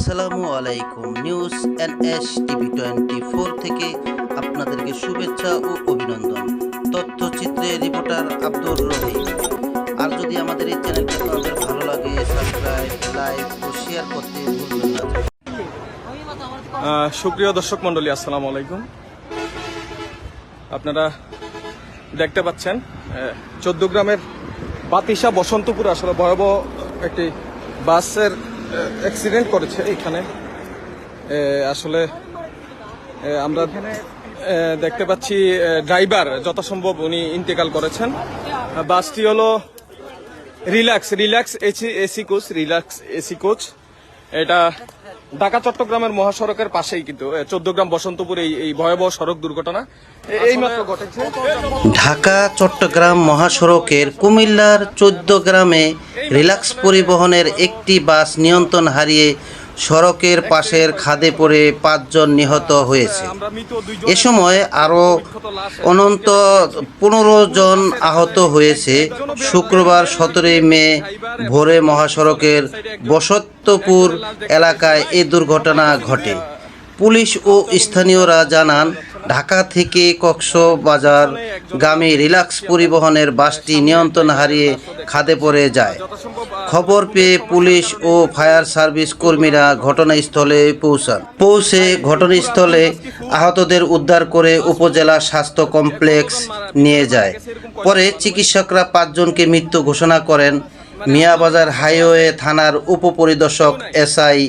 আসসালামু আলাইকুম news N S TV twenty four থেকে আপনাদেরকে শুভেচ্ছা ও অভিনন্দন। তথ্যচিত্রে রিপোর্টার আব্দুর রহিম। আর যদি আমাদের এই চ্যানেলটি আপনাদের ভালো লাগে, সাবস্ক্রাইব, লাইক ও শেয়ার করতে ভুলবেন না। সুপ্রিয় দর্শক মন্ডলী আসসালামু আলাইকুম। আপনারা দেখতে পাচ্ছেন চোদ্দ গ্রামের বাতিসা বসন্তপুর আসলে ভয়াবহ একটি বাসের অ্যাক্সিডেন্ট করেছে এখানে। আসলে আমরা দেখতে পাচ্ছি ড্রাইভার যথাসম্ভব উনি ইন্তেকাল করেছেন। বাসটি হলো relax relax AC AC coach, relax AC coach. এটা ঢাকা চট্টগ্রামের মহাসড়কের পাশেই কিন্তু চোদ্দ গ্রাম বসন্তপুর এই ভয়াবহ সড়ক দুর্ঘটনা। এ- এইমাত্র ঘটেছে। ঢাকা চট্টগ্রাম মহাসড়কের কুমিল্লার চোদ্দ গ্রামে রিলাক্স পরিবহনের একটি বাস নিয়ন্ত্রণ হারিয়ে সড়কের পাশের খাদে পড়ে পাঁচজন নিহত হয়েছে। এ সময় আরও অনন্ত পনেরো জন আহত হয়েছে। শুক্রবার সতেরোই মে ভোরে মহাসড়কের বসন্তপুর এলাকায় এ দুর্ঘটনা ঘটে। পুলিশ ও স্থানীয়রা জানান, ঢাকা থেকে কক্সবাজার গামী রিলাক্স পরিবহনের বাসটি নিয়ন্ত্রণ হারিয়ে খাদে পড়ে যায়। খবর পেয়ে পুলিশ ও ফায়ার সার্ভিস কর্মীরা ঘটনাস্থলে পৌঁছান। পৌঁছে ঘটনাস্থলে আহতদের উদ্ধার করে উপজেলা স্বাস্থ্য কমপ্লেক্স নিয়ে যায়। পরে চিকিৎসকরা পাঁচজনকে মৃত্যু ঘোষণা করেন। মিয়াবাজার হাইওয়ে থানার উপপরিদর্শক এসআই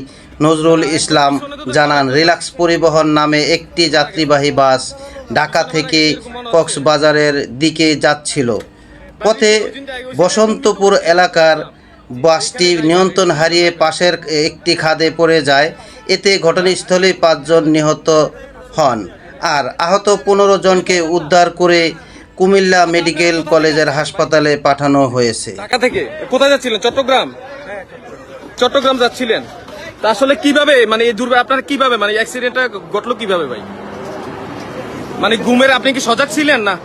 নজরুল ইসলাম জানান রিলাক্স পরিবহন নামে একটি যাত্রীবাহী বাস ঢাকা থেকে কক্সবাজারের দিকে যাচ্ছিল। পথে বসন্তপুর এলাকার বাসটি নিয়ন্ত্রণ হারিয়ে পাশের একটি খাদে পড়ে যায়। এতে ঘটনাস্থলেই পাঁচজন নিহত হন আর আহত পনেরো জনকে উদ্ধার করে কুমিল্লা মেডিকেল কলেজের হাসপাতালে পাঠানো হয়েছে। ঢাকা থেকে? কোথায় যাচ্ছিলেন? চট্টগ্রাম? চট্টগ্রাম যাচ্ছিলেন। তা আসলে কীভাবে মানে এই দুর্ঘটনা আপনার কীভাবে মানে অ্যাক্সিডেন্টটা ঘটলো কীভাবে ভাই? মানে ঘুমের আপনি কি সজাগ ছিলেন না?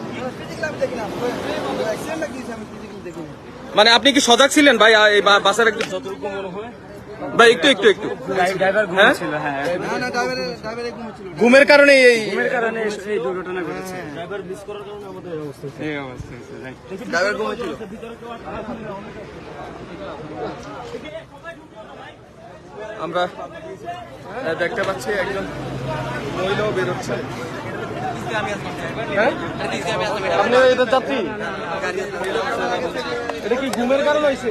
মানে আপনি কি সজাগ ছিলেন ভাই? বাসের একটু যতটুকু মনে হয়। ভাই একটু একটু একটু হ্যাঁ? হ্যাঁ ঘুমের কারণে এই এর কারণে এই- এই দুর্ঘটনা ঘটেছে ড্রাইভার মিস করার কারণে আমাদের অবস্থা এই অবস্থা হয়েছে, যাই। আমরা দেখতে পাচ্ছি একজন মহিলাও বেরোচ্ছে হ্যাঁ? আপনি এটা যাত্রী এটা কি ঘুমের কারণ হয়েছে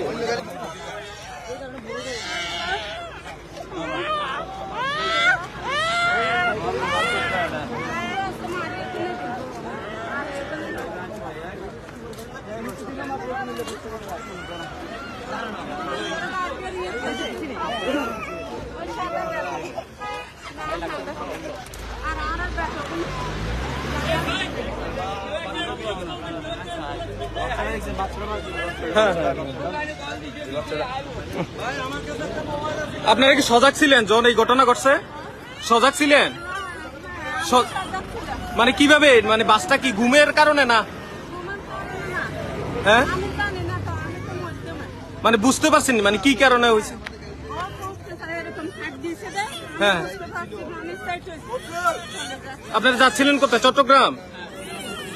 আপনারা কি সজাগ ছিলেন? যখন এই ঘটনা ঘটছে? সজাগ ছিলেন? মানে কীভাবে? মানে বাসটা কি ঘুমের কারণে না? হ্যাঁ? মানে বুঝতে পারছেন মানে কি কারণে হয়েছে? হ্যাঁ। আপনারা যাচ্ছিলেন কোথায়? চট্টগ্রাম?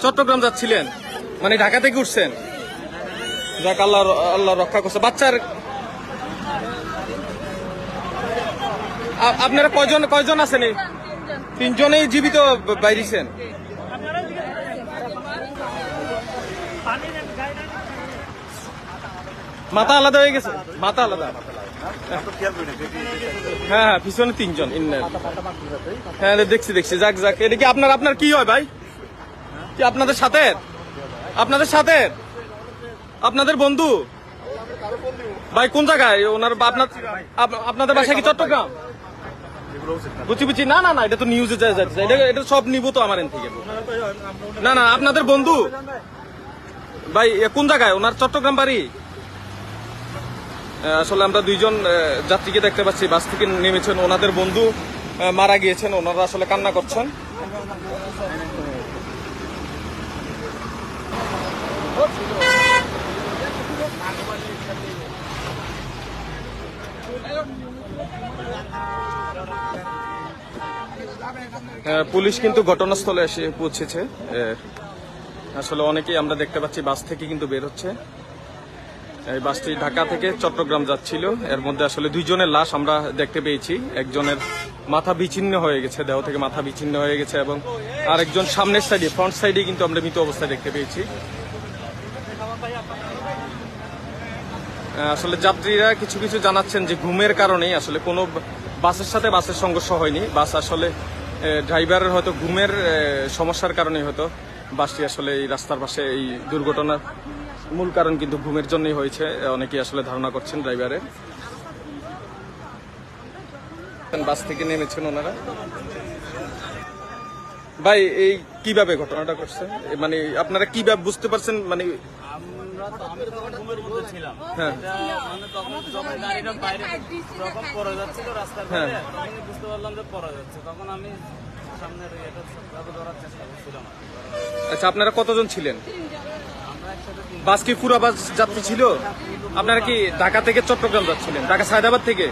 চট্টগ্রাম যাচ্ছিলেন? মানে ঢাকা থেকে উঠছেন? যাক, আল্লাহ আল্লাহ রক্ষা করছে। বাচ্চার আপনারা কয়জন কয়জন আছেন? তিনজনেই জীবিত বাইরেছেন? মাথা আলাদা হয়ে গেছে? মাথা আলাদা। হ্যাঁ হ্যাঁ পিছনে তিনজন ইন্নার হ্যাঁ দেখছি দেখছি, যাক যাক। এটা কি আপনার আপনার কি হয় ভাই? কি আপনাদের সাথে আপনাদের সাথে আপনাদের বন্ধু? ভাই, কোন জায়গায়? ওনার আপনার আপ- আপনাদের বাসা কি চট্টগ্রাম? বুঝি বুঝছি না না না, এটা তো নিউজে যাচ্ছে এটা সব নিব তো আমার থেকে। না না, আপনাদের বন্ধু? ভাই কোন জায়গায়? ওনার চট্টগ্রাম বাড়ি? আসলে আমরা দুইজন যাত্রীকে দেখতে পাচ্ছি, বাস থেকে নেমেছেন। ওনাদের বন্ধু মারা গিয়েছেন, ওনারা আসলে কান্না করছেন। পুলিশ কিন্তু ঘটনাস্থলে এসে পৌঁছেছে। আসলে অনেকেই আমরা দেখতে পাচ্ছি, বাস থেকে কিন্তু বের হচ্ছে। এই বাসটি ঢাকা থেকে চট্টগ্রাম যাচ্ছিল। এর মধ্যে আসলে দুইজনের লাশ আমরা দেখতে পেয়েছি। একজনের মাথা বিচ্ছিন্ন হয়ে গেছে, দেহ থেকে মাথা বিচ্ছিন্ন হয়ে গেছে এবং আরেকজন সামনের সাইডে, ফ্রন্ট সাইডে কিন্তু আমরা মৃত অবস্থায় দেখতে পেয়েছি। আসলে যাত্রীরা কিছু কিছু জানাচ্ছেন যে ঘুমের কারণেই আসলে কোনো বাসের সাথে বাসের সংঘর্ষ হয়নি। বাস আসলে ড্রাইভারের হয়তো ঘুমের সমস্যার কারণেই হয়তো বাসটি আসলে এই রাস্তার পাশে এই দুর্ঘটনার মূল কারণ কিন্তু ঘুমের জন্যই হয়েছে অনেকেই আসলে ধারণা করছেন ড্রাইভারের বাস থেকে নেমেছেন ওনারা। ভাই এই কীভাবে ঘটনাটা করছে মানে আপনারা কীভাবে বুঝতে পারছেন? মানে হ্যাঁ। মানে হ্যাঁ। আচ্ছা আপনারা কতজন ছিলেন? বাস কি পুরা বাস যাত্রী ছিল? আপনারা কি ঢাকা থেকে চট্টগ্রাম যাচ্ছিলেন? ঢাকা সায়দাবাদ থেকে?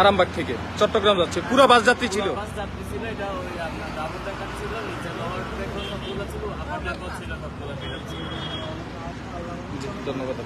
আরামবাগ থেকে চট্টগ্রাম যাচ্ছে। পুরা বাস যাত্রী ছিল? ধন্যবাদ